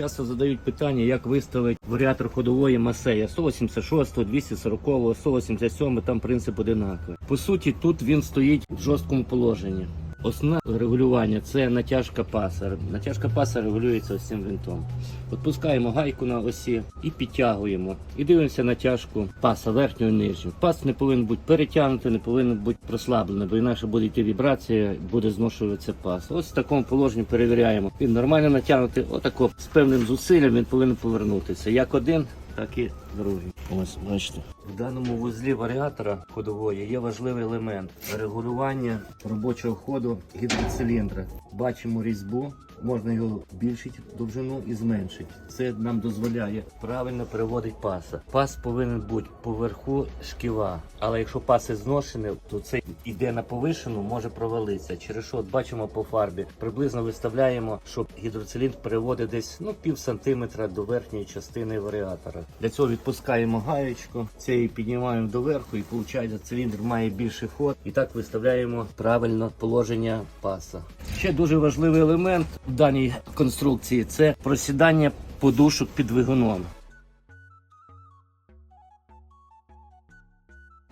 Часто задають питання, як виставити варіатор ходової масея 186, 240, 187, там принцип одинаковий. По суті, тут він стоїть в жорсткому положенні. Основне регулювання це натяжка паса. Натяжка паса регулюється ось цим винтом. Відпускаємо гайку на осі і підтягуємо. І дивимося натяжку паса верхнього і нижнього. Пас не повинен бути перетягнутий, не повинен бути прослаблений, бо інакше буде йти вібрація, буде зношуватися пас. Ось в такому положенні перевіряємо. Він нормально натягнутий, отако з певним зусиллям він повинен повернутися. Як один, так і другий. Ось бачите. В даному вузлі варіатора ходової є важливий елемент регулювання робочого ходу гідроциліндра. Бачимо різьбу, можна його збільшити довжину і зменшити. Це нам дозволяє правильно переводити паса. Пас повинен бути поверху шківа, але якщо паси зношені, то це йде на повишену, може провалитися. Через що от бачимо по фарбі, приблизно виставляємо, щоб гідроциліндр переводить десь ну пів сантиметра до верхньої частини варіатора. Для цього відпускаємо гаєчку, це її піднімаємо доверху, і виходить, циліндр має більший ход. І так виставляємо правильно положення паса. Ще дуже важливий елемент даній конструкції це просідання подушок під двигуном.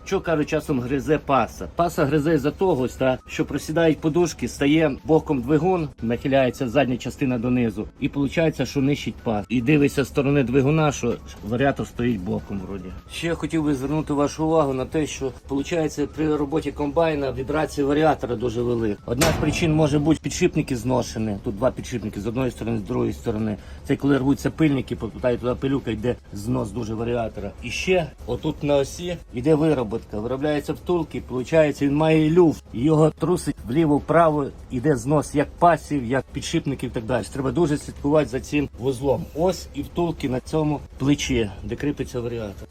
Що кажуть, часом гризе паса. Паса гризе за того, що просідають подушки, стає боком двигун, нахиляється задня частина донизу, і виходить, що нищить пас. І дивиться з сторони двигуна, що варіатор стоїть боком вроді. Ще хотів би звернути вашу увагу на те, що виходить при роботі комбайна вібрація варіатора дуже велика. Одна з причин може бути підшипники зношені. Тут два підшипники з одної сторони, з другої сторони. Це коли рвуться пильники, попадає туди пилюка, йде знос дуже варіатора. І ще отут на осі йде вироботка. Виробляється втулки, виходить, він має люфт. Його трусить вліво-вправо, йде знос як пасів, як підшипників і так далі. Треба дуже слідкувати за цим вузлом. Ось і втулки на цьому плечі, де кріпиться варіатор.